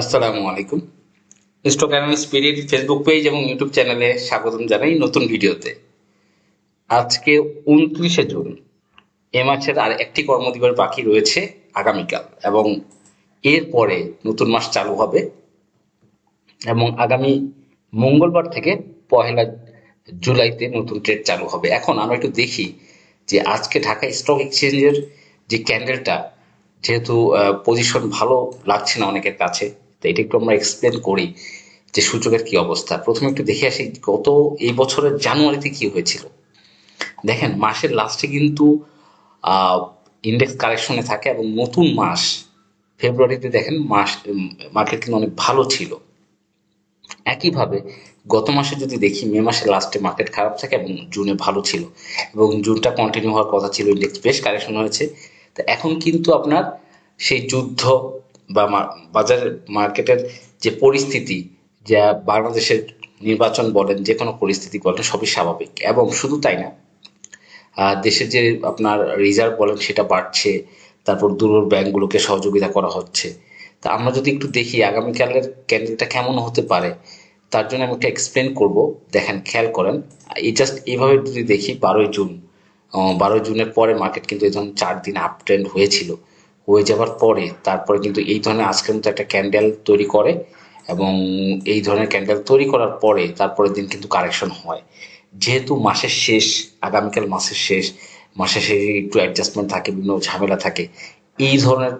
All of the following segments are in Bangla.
আসসালামু আলাইকুম। Stock analyst spirit Facebook page এবং ইউটিউব চ্যানেলে স্বাগতম জানাই নতুন ভিডিওতে। আজকে উনত্রিশে জুন। এ মাসের আর একটি কর্মদিবস বাকি রয়েছে আগামীকাল এবং এরপরে নতুন মাস চালু হবে এবং আগামী মঙ্গলবার থেকে পহেলা জুলাইতে নতুন ট্রেড চালু হবে। এখন আমরা একটু দেখি যে আজকে ঢাকা স্টক এক্সচেঞ্জের যে ক্যান্ডেলটা যেহেতু পজিশন ভালো লাগছে না অনেকের কাছে তো এটা একটু আমরা এক্সপ্লেন করি যে সূচকের কি অবস্থা। প্রথমে একটু দেখে আসি গত এই বছরের জানুয়ারিতে কি হয়েছিল। দেখেন, মাসের লাস্টে কিন্তু ইন্ডেক্স কারেকশনে থাকে এবং নতুন মাস, ফেব্রুয়ারিতে দেখেন মাস মার্কেট কিন্তু অনেক ভালো ছিল। একইভাবে গত মাসে যদি দেখি, মে মাসের লাস্টে মার্কেট খারাপ থাকে এবং জুনে ভালো ছিল এবং জুনটা কন্টিনিউ হওয়ার কথা ছিল ইন্ডেক্স বেশ কারেকশন হয়েছে। তো এখন কিন্তু আপনার সেই যুদ্ধ বা বাজারের মার্কেটের যে পরিস্থিতি যা বাংলাদেশের নির্বাচন বলেন, যে কোনো পরিস্থিতি বলেন, সবই স্বাভাবিক। এবং শুধু তাই না দেশের যে আপনার রিজার্ভ বলেন, সেটা বাড়ছে, তারপর দূর ব্যাংকগুলোকে সহযোগিতা করা হচ্ছে। তা আমরা যদি একটু দেখি, আগামীকালের ক্যান্ডেলটা কেমন হতে পারে, তার জন্য আমি একটা এক্সপ্লেন করব। দেখেন, খেয়াল করেন, এই জাস্ট এইভাবে যদি দেখি, বারোই জুন বারোই জুনের পরে মার্কেট কিন্তু এই ধরনের চার দিন আপ ট্রেন্ড হয়েছিল। হয়ে যাওয়ার পরে তারপরে কিন্তু এই ধরনের আজকের কিন্তু একটা ক্যান্ডেল তৈরি করে এবং এই ধরনের ক্যান্ডেল তৈরি করার পরে তারপরের দিন কিন্তু কারেকশন হয়। যেহেতু মাসের শেষ, আগামীকাল মাসের শেষ, মাসের শেষে একটু অ্যাডজাস্টমেন্ট থাকে, বিভিন্ন ঝামেলা থাকে, এই ধরনের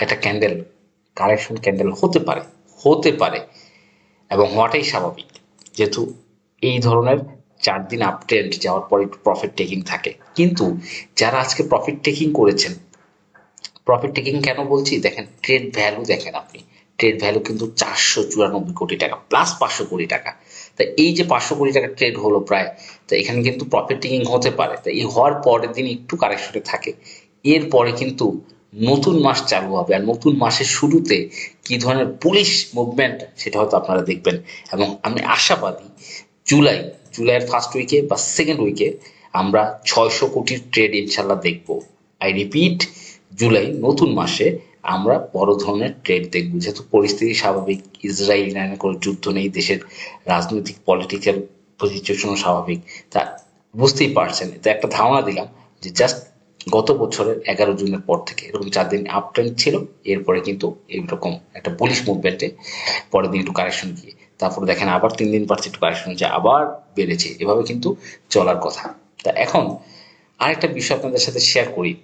একটা ক্যান্ডেল কারেকশন ক্যান্ডেল হতে পারে হতে পারে এবং হওয়াটাই স্বাভাবিক। যেহেতু এই ধরনের চার দিন আপ ট্রেন্ড যাওয়ার পরে একটু প্রফিট টেকিং থাকে। কিন্তু যারা আজকে প্রফিট টেকিং করেছেন প্রফিট টেকিং কেন বলছি? দেখেন ট্রেড ভ্যালু দেখেন আপনি। ট্রেড ভ্যালু কিন্তু চারশো চুরানব্বই কোটি টাকা প্লাস পাঁচশো কোটি টাকা। তা এই যে পাঁচশো কোটি টাকা ট্রেড হলো প্রায়, তো এখানে কিন্তু প্রফিট টেকিং হতে পারে। তা এই হওয়ার পরের দিন একটু কারেকশনে থাকে। এরপরে কিন্তু নতুন মাস চালু হবে। আর নতুন মাসের শুরুতে কি ধরনের পুলিশ মুভমেন্ট সেটা হয়তো আপনারা দেখবেন। এবং আমি আশাবাদী জুলাই, জুলাইয়ের ফার্স্ট উইকে বা সেকেন্ড উইকে আমরা ছয়শো কোটির ট্রেড ইনশাল্লাহ দেখব। আই রিপিট জুলাই নতুন মাসে আমরা বড় ধরনের ট্রেড দেখব। যেহেতু পরিস্থিতি স্বাভাবিক, ইসরায়েল, ইরানের কোনো যুদ্ধ নেই, দেশের রাজনৈতিক পলিটিক্যাল পজিশনও স্বাভাবিক। তা বুঝতেই পারছেন। তো একটা ধারণা দিলাম যে জাস্ট গত বছরের এগারো জুনের পর থেকে, এরকম চার দিন আপ ট্রেন্ড ছিল, এরপরে কিন্তু এইরকম একটা পুলিশ মুভমেন্টে পরের দিন একটু কারেকশন গিয়ে। তারপরে দেখেন আবার তিন দিন পারছে একটু কারেকশন হচ্ছে, আবার বেড়েছে। এভাবে কিন্তু চলার কথা। তা এখন আরেকটা বিষয় আপনাদের সাথে শেয়ার করি।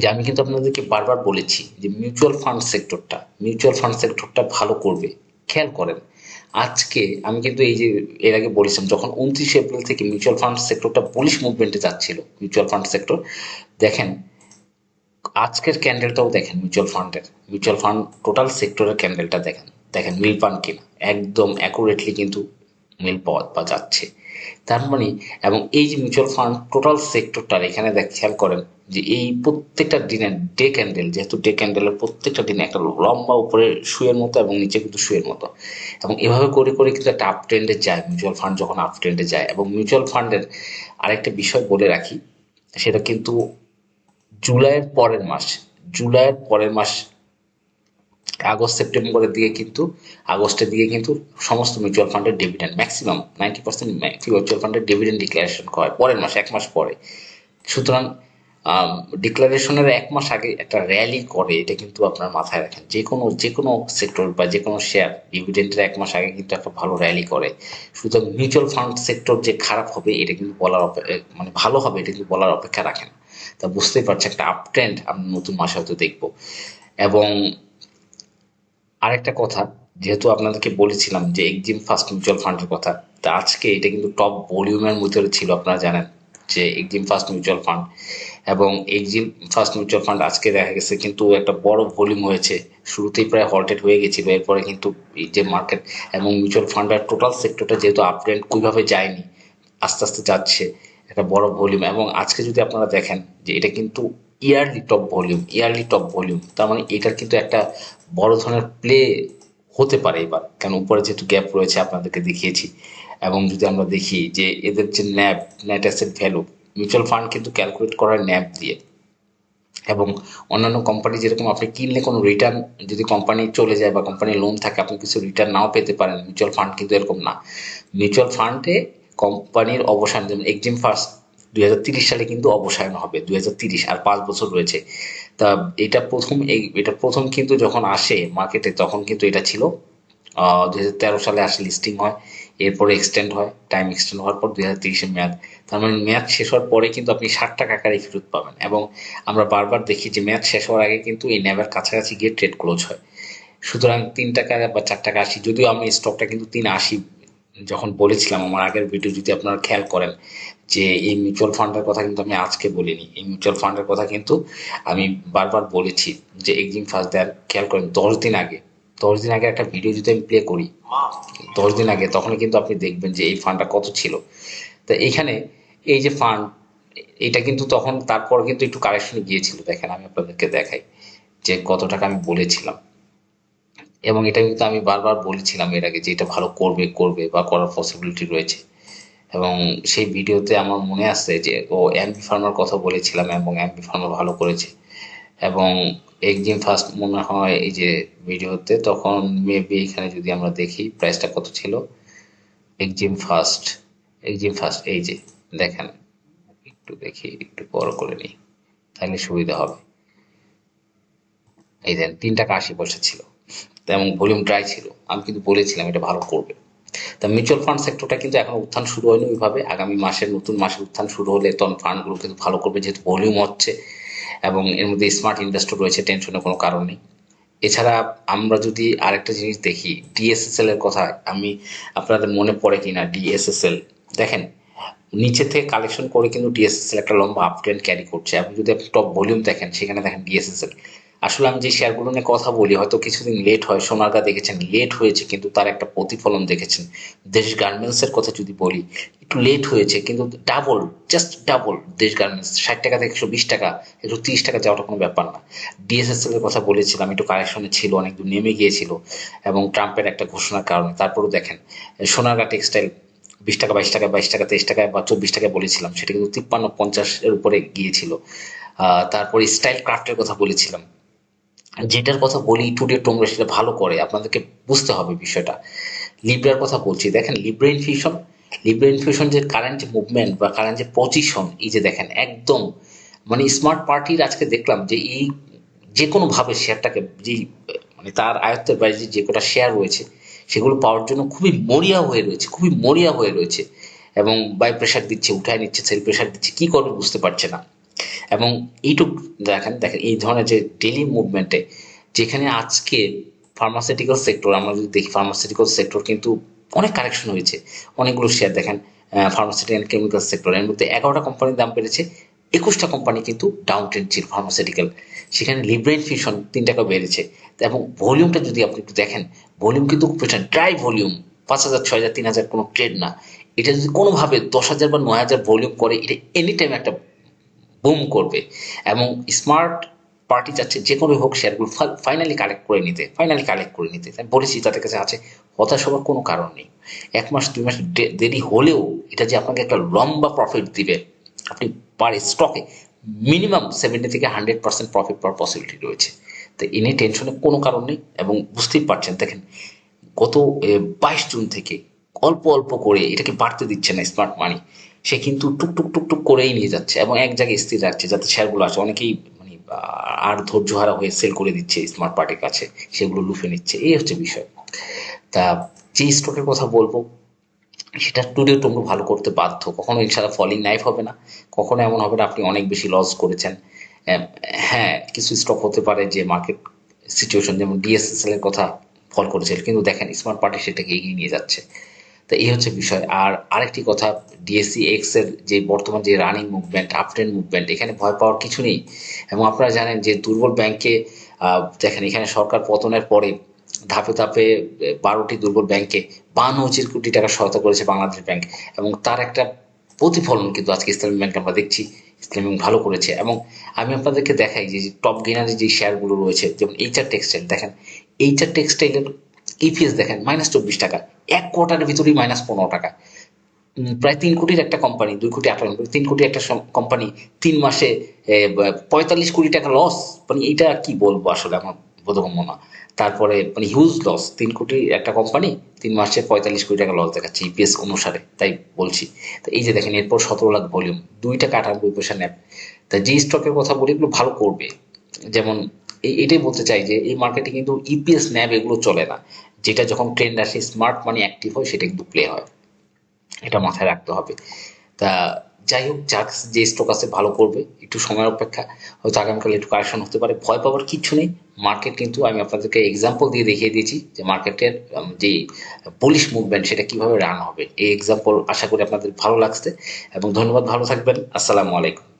যে আমি কিন্তু আপনাদেরকে বারবার বলেছি যে মিউচুয়াল ফান্ড সেক্টরটা মিউচুয়াল ফান্ড সেক্টরটা ভালো করবে। খেয়াল করেন, আজকে আমি কিন্তু এই যে এর আগে বলেছিলাম, যখন উনত্রিশে এপ্রিল থেকে মিউচুয়াল ফান্ড সেক্টরটা বুলিশ মুভমেন্টে যাচ্ছিল মিউচুয়াল ফান্ড সেক্টর দেখেন, আজকের ক্যান্ডেলটাও দেখেন মিউচুয়াল ফান্ডের মিউচুয়াল ফান্ড টোটাল সেক্টরের ক্যান্ডেলটা দেখেন দেখেন মিল পান কিনা, একদম অ্যাকুরেটলি কিন্তু মিল পাওয়া বা যাচ্ছে। তার মানে এবং এই যে মিউচুয়াল ফান্ড টোটাল সেক্টরটার এখানে দেখ, খেয়াল করেন যে এই প্রত্যেকটা দিনের ডে ক্যান্ডেল যেহেতু ডে ক্যান্ডেলের প্রত্যেকটা দিনে একটা লম্বা উপরে শুয়ের মতো এবং নিচে কিন্তু শুয়ের মতো। এবং এভাবে করে করে কিন্তু একটা আপ ট্রেন্ডে যায় মিউচুয়াল ফান্ড যখন আপ ট্রেন্ডে যায়। এবং মিউচুয়াল ফান্ডের আরেকটা বিষয় বলে রাখি, সেটা কিন্তু জুলাইয়ের পরের মাস, জুলাইয়ের পরের মাস আগস্ট, সেপ্টেম্বরের দিকে কিন্তু, আগস্টের দিকে কিন্তু সমস্ত মিউচুয়াল ফান্ডের dividend maximum ninety percent mutual ফান্ডের ডিভিডেন্ড ডিক্লারেশন হয় পরের মাসে, এক মাস পরে। সুতরাং ডিক্লারেশনের এক মাস আগে একটা র্যালি করে, এটা কিন্তু আপনার মাথায় রাখেন। যে কোনো যে কোনো সেক্টর বা যে কোনো শেয়ার ডিভিডেন্ডের এক মাস আগে কিন্তু একটা ভালো র্যালি করে। সুতরাং মিউচুয়াল ফান্ড সেক্টর যে খারাপ হবে, এটা কিন্তু বলার মানে ভালো হবে, এটা কিন্তু বলার অপেক্ষা রাখেন। তা বুঝতেই পারছি একটা আপ ট্রেন্ড নতুন মাসে হয়তো দেখব। এবং আরেকটা কথা, যেহেতু আপনাদেরকে বলেছিলাম যে এক্সিম ফার্স্ট মিউচুয়াল ফান্ডের কথা, তা আজকে এটা কিন্তু টপ ভলিউমের মধ্যে ছিল, আপনারা জানেন যে এক্সিম ফার্স্ট মিউচুয়াল ফান্ড এবং এক্সিম ফার্স্ট মিউচুয়াল ফান্ড আজকে দেখা গেছে কিন্তু একটা বড় ভলিউম হয়েছে, শুরুতেই প্রায় হল্টেড হয়ে গেছিল, এরপরে কিন্তু এই যে মার্কেট এবং মিউচুয়াল ফান্ডের টোটাল সেক্টরটা যেহেতু আপট্রেন্ড ওইভাবে যায়নি, আস্তে আস্তে যাচ্ছে, একটা বড় ভলিউম এবং আজকে যদি আপনারা দেখেন যে এটা কিন্তু yearly top volume yearly top volume তার মানে এটার কিন্তু একটা বড় ধরনের প্লে হতে পারে এবার। কারণ উপরে যেহেতু গ্যাপ রয়েছে, আপনাদেরকে দেখিয়েছি। এবং যদি আমরা দেখি যে এদের যে NAV net asset value mutual fund কিন্তু ক্যালকুলেট করার ন্যাব দিয়ে। এবং অন্যান্য কোম্পানি যেরকম আপনি কিনলে কোনো রিটার্ন যদি কোম্পানি চলে যায় বা কোম্পানির লোন থাকে, আপনি কিছু রিটার্ন নাও পেতে পারেন। মিউচুয়াল ফান্ড কিন্তু এরকম না। মিউচুয়াল ফান্ডে কোম্পানির অবসান, যেমন এক্সিম ফার্স্ট দুই সালে কিন্তু অবসায়ন হবে, দুই আর পাঁচ বছর রয়েছে। তা এটা প্রথম এই, এটা প্রথম কিন্তু যখন আসে মার্কেটে তখন কিন্তু এটা ছিল। দুই হাজার তেরো সালে আসে লিস্টিং হয়, এরপরে এক্সটেন্ড হয় টাইম এক্সটেন্ড হওয়ার পর দুই হাজার মেয়াদ। তার মানে মেয়াদ শেষ হওয়ার পরে কিন্তু আপনি ষাট টাকা আকারে ফেরত পাবেন। এবং আমরা বারবার দেখি যে মেয়াদ শেষ হওয়ার আগে কিন্তু এই ন্যাবের কাছাকাছি গিয়ে ট্রেড ক্লোজ হয়। সুতরাং তিন টাকা বা চার টাকা আশি, যদিও আমি স্টকটা কিন্তু তিন আশি যখন বলেছিলাম আমার আগের ভিডিও যদি আপনারা খেয়াল করেন যে এই মিউচুয়াল ফান্ডের কথা কিন্তু আমি আজকে বলিনি। এই মিউচুয়াল ফান্ডের কথা কিন্তু আমি বারবার বলেছি যে এক্সিম ফার্স্ট দেয়ার খেয়াল করেন, দশ দিন আগে, দশ দিন আগে একটা ভিডিও যদি আমি প্লে করি, দশ দিন আগে তখন কিন্তু আপনি দেখবেন যে এই ফান্ডটা কত ছিল। তো এইখানে এই যে ফান্ড এটা কিন্তু তখন তারপর কিন্তু একটু কারেকশনে গিয়েছিল। দেখেন আমি আপনাদেরকে দেখাই যে কত টাকা আমি বলেছিলাম। এবং এটা কিন্তু আমি বারবার বলেছিলাম এর আগে যে এটা ভালো করবে করবে বা করার পসিবিলিটি রয়েছে। এবং সেই ভিডিওতে আমার মনে আছে যে, ও এমপি ফার্মার কথা বলেছিলাম এবং এমপি ফার্মার ভালো করেছে। এবং একদিন ফার্স্ট মনে হয় এই যে ভিডিওতে, তখন মেবি এখানে যদি আমরা দেখি প্রাইসটা কত ছিল? একজিম ফার্স্ট একজিম ফার্স্ট এই যে দেখেন, একটু দেখি, একটু বড় করে নিই, তাহলে সুবিধা হবে। এই দেন, তিন টাকা আশি পয়সা ছিল। এবং ভলিউম ড্রাই ছিল। আমি কিন্তু বলেছিলাম এটা ভালো করবে। তা মিউচুয়াল ফান্ড সেক্টরটা কিন্তু এখন উত্থান শুরু হয়নি ওইভাবে। আগামী মাসের, নতুন মাসের উত্থান শুরু হলে তখন ফান্ডগুলো কিন্তু ভালো করবে যেহেতু ভলিউম হচ্ছে এবং এর মধ্যে স্মার্ট ইনভেস্টর রয়েছে, টেনশনের কোনো কারণ নেই। এছাড়া আমরা যদি আরেকটা জিনিস দেখি ডিএসএসএল এর কথা আমি আপনাদের মনে পড়ে কিনা ডিএসএসএল দেখেন, নিচে থেকে কালেকশন করে কিন্তু ডিএসএসএল একটা লম্বা আপ ট্রেন্ড ক্যারি করছে। আপনি যদি টপ ভলিউম দেখেন, সেখানে দেখেন ডিএসএসএল আসলে আমি যে শেয়ারগুলো নিয়ে কথা বলি, হয়তো কিছুদিন লেট হয়, সোনারগা দেখেছেন লেট হয়েছে কিন্তু তার একটা প্রতিফলন দেখেছেন। দেশ গার্মেন্টসের কথা যদি বলি, একটু লেট হয়েছে কিন্তু double just double Desh garments ষাট টাকা থেকে একশো বিশ টাকা, একশো তিরিশ টাকা যাওয়াটা কোনো ব্যাপার না। ডিএসএসএল এর কথা বলেছিলাম, একটু কারেকশনে ছিল, অনেক দূর নেমে গিয়েছিল এবং ট্রাম্পের একটা ঘোষণার কারণে। তারপরেও দেখেন, সোনারগা টেক্সটাইল বিশ টাকা, বাইশ টাকা বাইশ টাকা, তেইশ টাকা বা চব্বিশ টাকা বলেছিলাম, সেটা কিন্তু তিপ্পান্ন পঞ্চাশের উপরে গিয়েছিল। তারপরে স্টাইল ক্রাফটের কথা বলেছিলাম। যেটার কথা বলি টুডে টোমরা সেটা ভালো করে, আপনাদেরকে বুঝতে হবে বিষয়টা। লিব্রার কথা বলছি, দেখেন লিব্রা ইনফিউশন লিব্রা ইনফিউশন যে কারেন্ট মুভমেন্ট বা কারেন্ট যে পজিশন এই যে দেখেন, একদম মানে স্মার্ট পার্টির আজকে দেখলাম যে এই যে কোনোভাবে শেয়ারটাকে যে মানে তার আয়ত্তের বাইরে যে কটা শেয়ার রয়েছে, সেগুলো পাওয়ার জন্য খুবই মরিয়া হয়ে রয়েছে, খুবই মরিয়া হয়ে রয়েছে। এবং বাই প্রেশার দিচ্ছে, উঠায় নিচ্ছে সেল প্রেশার দিচ্ছে, কি করবে বুঝতে পারছে না। এবং এইটুক দেখেন দেখেন, এই ধরনের যে ডেলি মুভমেন্টে যেখানে আজকে ফার্মাসিউটিক্যাল সেক্টর আমরা যদি দেখি ফার্মাসিউটিক্যাল সেক্টর কিন্তু অনেক কারেকশন হয়েছে। অনেকগুলো শেয়ার দেখেন ফার্মাসিউটিক্যাল কেমিক্যাল সেক্টর এর মধ্যে এগারোটা কোম্পানির দাম বেড়েছে, একুশটা কোম্পানি কিন্তু ডাউন ট্রেন্ড ছিল ফার্মাসিউটিক্যাল সেখানে লিব্রেন ফিউশন তিন টাকা বেড়েছে। এবং ভলিউমটা যদি আপনি একটু দেখেন ভলিউম কিন্তু খুব ড্রাই ভলিউম পাঁচ হাজার, ছয় হাজার, তিন হাজার কোনো ট্রেড না। এটা যদি কোনোভাবে দশ হাজার বা নয় হাজার ভলিউম করে, এটা এনি টাইম একটা বুম করবে এবং স্মার্ট পার্টি যাচ্ছে যে কোনো হোক শেয়ারগুলো ফাইনালি কালেক্ট করে নিতে ফাইনালি কালেক্ট করে নিতে। আমি বলেছি তাদের কাছে আছে, হতাশ হওয়ার কোনো কারণ নেই। এক মাস, দুই মাস দেরি হলেও এটা যে আপনাকে একটা লম্বা প্রফিট দিবে, আপনি পার স্টকে মিনিমাম সেভেন্টি থেকে হান্ড্রেড পার্সেন্ট প্রফিট পাওয়ার পসিবিলিটি রয়েছে। তো এ নিয়ে টেনশনের কোনো কারণ নেই এবং বুঝতেই পারছেন, দেখেন গত বাইশ জুন থেকে অল্প অল্প করে এটাকে বাড়তে দিচ্ছে না স্মার্ট মানি সে কিন্তু টুকটুক টুকটুক করেই নিয়ে যাচ্ছে এবং এক জায়গায় স্থির রাখছে যাতে শেয়ারগুলো আছে অনেকেই মানে আর ধৈর্যহারা হয়ে সেল করে দিচ্ছে স্মার্ট পার্টির কাছে, সেগুলো লুফে নিচ্ছে। এই হচ্ছে বিষয়। তা যে স্টকের কথা বলব, সেটা টুডে তোমরা ভালো করতে বাধ্য। কখনো ইনশাল্লাহ ফলিং নাইফ হবে না। কখনো এমন হবে না আপনি অনেক বেশি লস করেছেন। হ্যাঁ কিছু স্টক হতে পারে যে মার্কেট সিচুয়েশন যেমন ডিএসএসএল এর কথা ফল করেছিল কিন্তু দেখেন স্মার্ট পার্টি সেটাকে এগিয়ে নিয়ে যাচ্ছে। তো এই হচ্ছে বিষয়। আর আরেকটি কথা ডিএসসি এক্সের যে বর্তমান যে রানিং মুভমেন্ট আপট্রেন্ড মুভমেন্ট এখানে ভয় পাওয়ার কিছু নেই। এবং আপনারা জানেন যে দুর্বল ব্যাংকে দেখেন এখানে সরকার পতনের পরে ধাপে ধাপে বারোটি দুর্বল ব্যাংকে বান্ন পঁচিশ কোটি টাকা সহায়তা করেছে বাংলাদেশ ব্যাংক। এবং তার একটা প্রতিফলন কিন্তু আজকে ইসলামী ব্যাংক আমরা দেখছি, ইসলামী ব্যাংক ভালো করেছে। এবং আমি আপনাদেরকে দেখাই যে টপ গেনারের যে শেয়ারগুলো রয়েছে, যেমন এইচআর টেক্সটাইল দেখেন এইচআর টেক্সটাইলের ইপিএস দেখেন মাইনাস চব্বিশ টাকা। এক কোয়ার্টারের ভিতরেই মাইনাস পনেরো টাকা। প্রায় তিন কোটির একটা কোম্পানি দুই কোটি আঠারো, তিন কোটি একটা কোম্পানি তিন মাসে পঁয়তাল্লিশ কোটি টাকা লস মানে এটা কি বলব আসলে আমার বোধগম্য না। তারপরে মানে হিউজ লস তিন কোটি একটা কোম্পানি তিন মাসে পঁয়তাল্লিশ কোটি টাকা লস দেখাচ্ছে ইপিএস অনুসারে, তাই বলছি। তো এই যে দেখেন, এরপর সতেরো লাখ ভলিউম দুই টাকা আটানব্বই পয়সা ন্যাপ তা যে স্টকের কথা বলি, এগুলো ভালো করবে। যেমন এটাই বলতে চাই যে এই মার্কেটে কিন্তু ইপিএস ন্যাব এগুলো চলে না। যেটা যখন ট্রেন্ড আসে স্মার্ট মানি অ্যাক্টিভ হয়, সেটা কিন্তু প্লে হয়। এটা মাথায় রাখতে হবে। তা যাই হোক, যাক, যে স্টক আছে ভালো করবে, একটু সময় অপেক্ষা। হয়তো আগামীকাল একটু কারেকশন হতে পারে। ভয় পাওয়ার কিচ্ছু নেই। মার্কেট কিন্তু আমি আপনাদেরকে এক্সাম্পল দিয়ে দেখিয়ে দিয়েছি যে মার্কেটের যে পুলিশ মুভমেন্ট সেটা কীভাবে রান হবে। এই এক্সাম্পল আশা করি আপনাদের ভালো লাগছে। এবং ধন্যবাদ, ভালো থাকবেন। আসসালামু আলাইকুম।